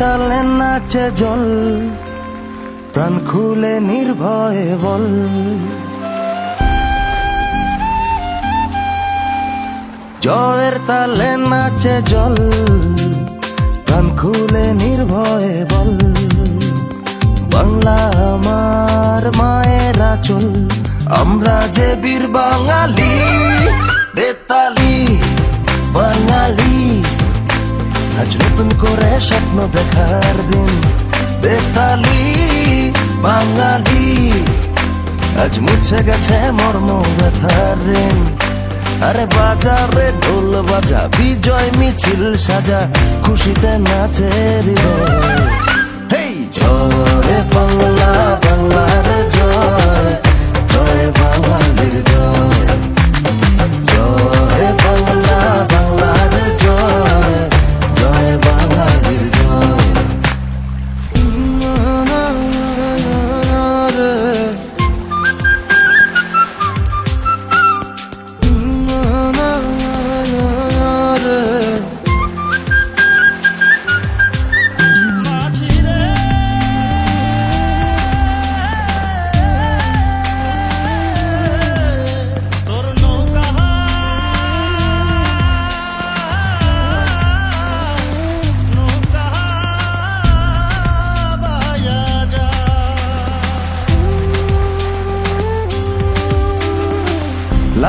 তালে নাচে জল, প্রাণ খুলে নির্ভয়ে বল। জয়ের তালে নাচে জল, প্রাণ খুলে নির্ভয়ে বল। বাংলা আমার মায়ের আচল, আমরা যে বীর বাঙালি আজ নতুন করে স্বপ্ন দেখার দিন। বেতালি বাঙালি, আজ মুছে গেছে মর্ম ব্যথার ঋণ। আরে বাজারে ঢোল বাজা, বিজয় মিছিল সাজা, খুশিতে নাচে হৃদয়। বাংলা, বাংলার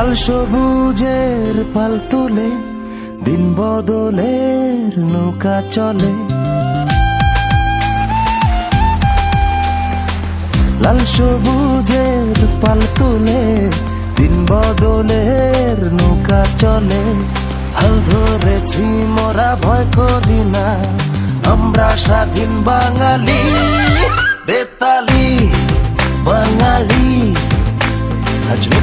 লাল সবুজের পাল তুলে, দিন বদলের নৌকা চলে। লাল সবুজের পাল তুলে, দিন বদলের নৌকা চলে। হাল ধরেছি, মোরা ভয় করি না, আমরা স্বাধীন বাঙালি, বেতালি।